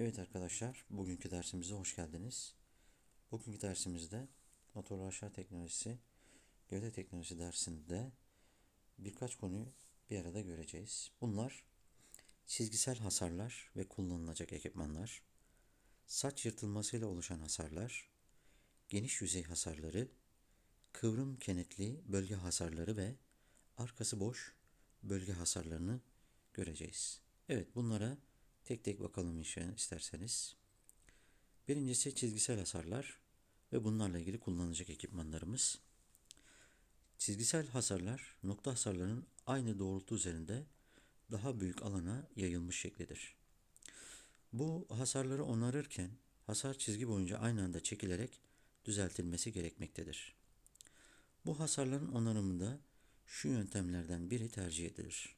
Evet arkadaşlar, bugünkü dersimize hoş geldiniz. Bugünkü dersimizde motorlu aşağı teknolojisi, gövde teknolojisi dersinde birkaç konuyu bir arada göreceğiz. Bunlar çizgisel hasarlar ve kullanılacak ekipmanlar, saç yırtılmasıyla oluşan hasarlar, geniş yüzey hasarları, kıvrım kenetli bölge hasarları ve arkası boş bölge hasarlarını göreceğiz. Evet bunlara tek tek bakalım isterseniz. Birincisi çizgisel hasarlar ve bunlarla ilgili kullanılacak ekipmanlarımız. Çizgisel hasarlar nokta hasarlarının aynı doğrultu üzerinde daha büyük alana yayılmış şeklidir. Bu hasarları onarırken hasar çizgi boyunca aynı anda çekilerek düzeltilmesi gerekmektedir. Bu hasarların onarımında şu yöntemlerden biri tercih edilir.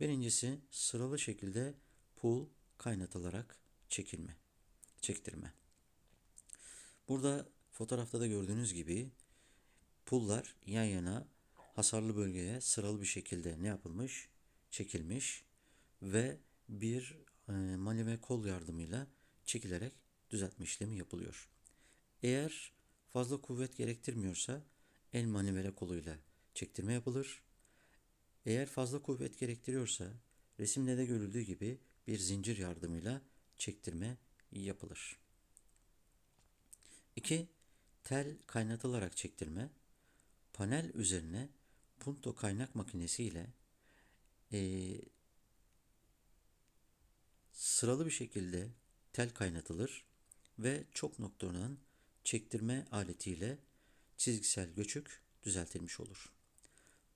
Birincisi sıralı şekilde pul kaynatılarak çekilme, çektirme. Burada fotoğrafta da gördüğünüz gibi pullar yan yana hasarlı bölgeye sıralı bir şekilde ne yapılmış? Çekilmiş ve bir e, manivela kol yardımıyla çekilerek düzeltme işlemi yapılıyor. Eğer fazla kuvvet gerektirmiyorsa el manivela koluyla çektirme yapılır. Eğer fazla kuvvet gerektiriyorsa resimde de görüldüğü gibi bir zincir yardımıyla çektirme yapılır. 2. Tel kaynatılarak çektirme. Panel üzerine punto kaynak makinesi ile e, sıralı bir şekilde tel kaynatılır ve çok noktadan çektirme aletiyle çizgisel göçük düzeltilmiş olur.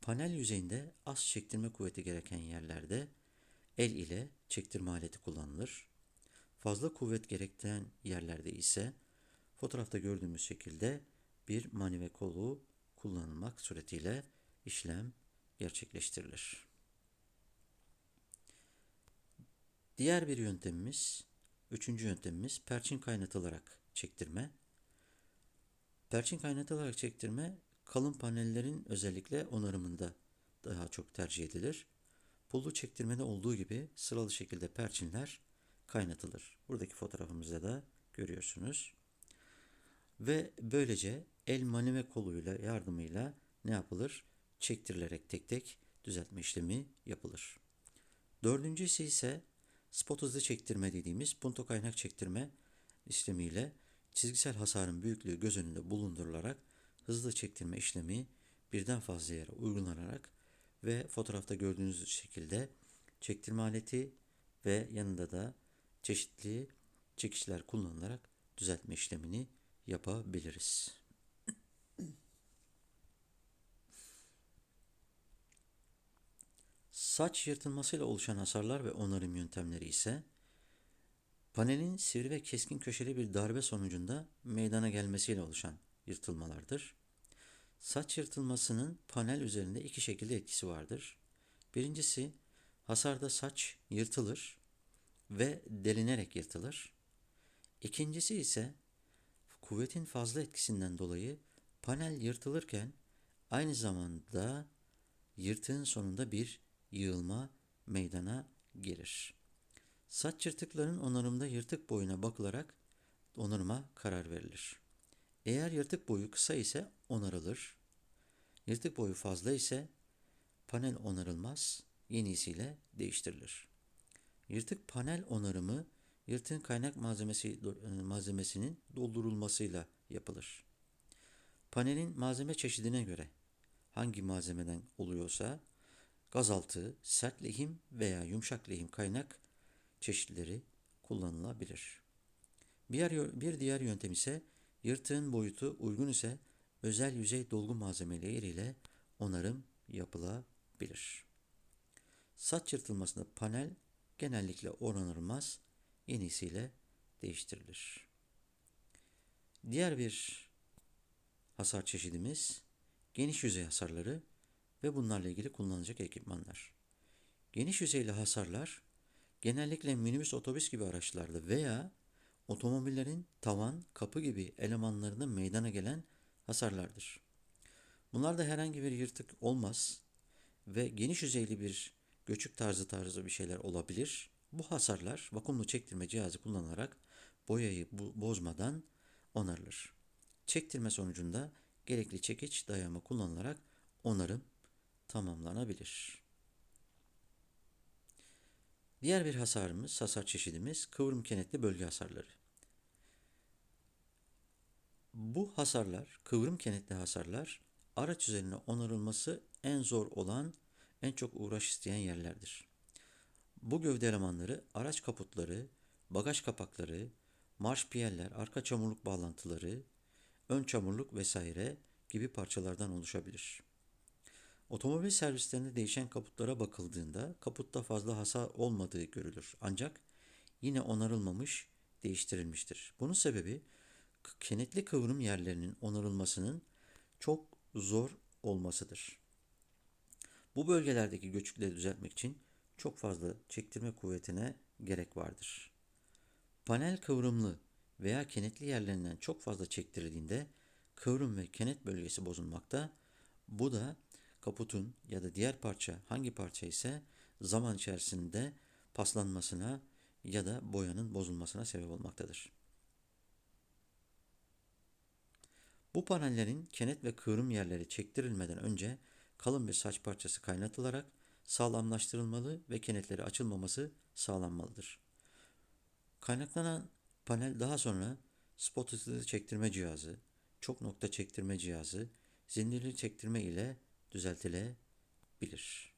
Panel yüzeyinde az çektirme kuvveti gereken yerlerde el ile çektirme aleti kullanılır. Fazla kuvvet gerektiren yerlerde ise fotoğrafta gördüğümüz şekilde bir manivela kolu kullanılmak suretiyle işlem gerçekleştirilir. Diğer bir yöntemimiz, üçüncü yöntemimiz perçin kaynatılarak çektirme. Perçin kaynatılarak çektirme kalın panellerin özellikle onarımında daha çok tercih edilir. Pullu çektirmede olduğu gibi sıralı şekilde perçinler kaynatılır. Buradaki fotoğrafımızda da görüyorsunuz. Ve böylece el maneve koluyla yardımıyla ne yapılır? Çektirilerek tek tek düzeltme işlemi yapılır. Dördüncüsü ise spot hızlı çektirme dediğimiz punto kaynak çektirme işlemiyle çizgisel hasarın büyüklüğü göz önünde bulundurularak hızlı çektirme işlemi birden fazla yere uygulanarak ve fotoğrafta gördüğünüz şekilde çektirme aleti ve yanında da çeşitli çekişler kullanılarak düzeltme işlemini yapabiliriz. Saç yırtılmasıyla oluşan hasarlar ve onarım yöntemleri ise panelin sivri ve keskin köşeli bir darbe sonucunda meydana gelmesiyle oluşan yırtılmalardır. Saç yırtılmasının panel üzerinde iki şekilde etkisi vardır. Birincisi hasarda saç yırtılır ve delinerek yırtılır. İkincisi ise kuvvetin fazla etkisinden dolayı panel yırtılırken aynı zamanda yırtığın sonunda bir yığılma meydana gelir. Saç yırtıklarının onarımda yırtık boyuna bakılarak onarıma karar verilir. Eğer yırtık boyu kısa ise onarılır. Yırtık boyu fazla ise panel onarılmaz, yenisiyle değiştirilir. Yırtık panel onarımı yırtığın kaynak malzemesi e, malzemesinin doldurulmasıyla yapılır. Panelin malzeme çeşidine göre hangi malzemeden oluyorsa gazaltı, sert lehim veya yumuşak lehim kaynak çeşitleri kullanılabilir. Bir, bir diğer yöntem ise Yırtığın boyutu uygun ise özel yüzey dolgu malzemeleri ile onarım yapılabilir. Saç yırtılmasında panel genellikle onarılmaz, yenisiyle değiştirilir. Diğer bir hasar çeşidimiz geniş yüzey hasarları ve bunlarla ilgili kullanılacak ekipmanlar. Geniş yüzeyli hasarlar genellikle minibüs otobüs gibi araçlarda veya otomobillerin tavan, kapı gibi elemanlarında meydana gelen hasarlardır. Bunlarda herhangi bir yırtık olmaz ve geniş yüzeyli bir göçük tarzı tarzı bir şeyler olabilir Bu hasarlar vakumlu çektirme cihazı kullanılarak boyayı bozmadan onarılır. Çektirme sonucunda gerekli çekiç dayama kullanılarak onarım tamamlanabilir. Diğer bir hasarımız, hasar çeşidimiz kıvrım kenetli bölge hasarları. Bu hasarlar, kıvrım kenetli hasarlar araç üzerine onarılması en zor olan, en çok uğraş isteyen yerlerdir. Bu gövde elemanları araç kaputları, bagaj kapakları, marş piyeller, arka çamurluk bağlantıları, ön çamurluk vesaire gibi parçalardan oluşabilir. Otomobil servislerinde değişen kaputlara bakıldığında kaputta fazla hasar olmadığı görülür. Ancak yine onarılmamış, değiştirilmiştir. Bunun sebebi kenetli kıvrım yerlerinin onarılmasının çok zor olmasıdır. Bu bölgelerdeki göçükleri düzeltmek için çok fazla çektirme kuvvetine gerek vardır. Panel kıvrımlı veya kenetli yerlerinden çok fazla çektirildiğinde kıvrım ve kenet bölgesi bozulmakta. Bu da kaputun ya da diğer parça hangi parça ise zaman içerisinde paslanmasına ya da boyanın bozulmasına sebep olmaktadır. Bu panellerin kenet ve kıvrım yerleri çektirilmeden önce kalın bir saç parçası kaynatılarak sağlamlaştırılmalı ve kenetleri açılmaması sağlanmalıdır. Kaynaklanan panel daha sonra spot hızlı çektirme cihazı, çok nokta çektirme cihazı, zincirli çektirme ile düzeltilebilir.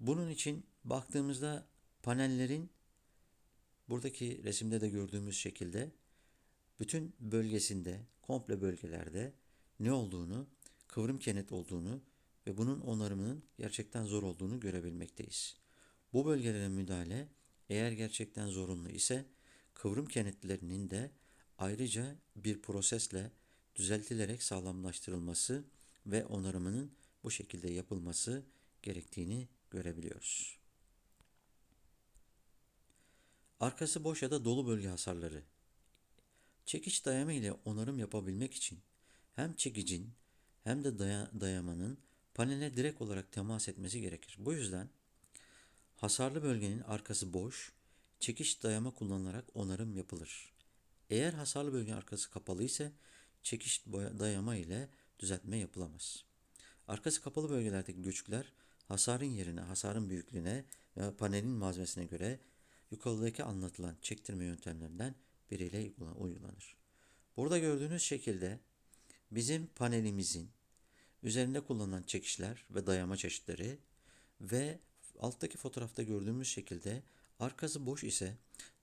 Bunun için baktığımızda panellerin buradaki resimde de gördüğümüz şekilde bütün bölgesinde, komple bölgelerde ne olduğunu, kıvrım kenet olduğunu ve bunun onarımının gerçekten zor olduğunu görebilmekteyiz. Bu bölgelere müdahale eğer gerçekten zorunlu ise kıvrım kenetlerinin de ayrıca bir prosesle düzeltilerek sağlamlaştırılması ve onarımının bu şekilde yapılması gerektiğini görebiliyoruz. Arkası boş ya da dolu bölge hasarları. Çekiç dayama ile onarım yapabilmek için hem çekicin hem de daya- dayamanın panele direkt olarak temas etmesi gerekir. Bu yüzden hasarlı bölgenin arkası boş, çekiç dayama kullanılarak onarım yapılır. Eğer hasarlı bölgenin arkası kapalı ise boya- dayama ile düzeltme yapılamaz. Arkası kapalı bölgelerdeki göçükler hasarın yerine, hasarın büyüklüğüne ve panelin malzemesine göre yukarıdaki anlatılan çektirme yöntemlerinden biriyle uygulanır. Burada gördüğünüz şekilde bizim panelimizin üzerinde kullanılan çekişler ve dayama çeşitleri ve alttaki fotoğrafta gördüğümüz şekilde arkası boş ise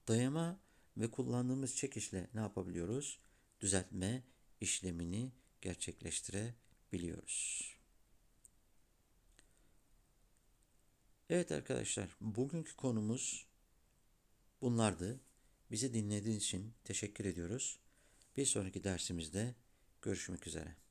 dayama ve kullandığımız çekişle ne yapabiliyoruz? Düzeltme işlemini gerçekleştirebiliyoruz. Evet arkadaşlar, bugünkü konumuz bunlardı. Bizi dinlediğiniz için teşekkür ediyoruz. Bir sonraki dersimizde görüşmek üzere.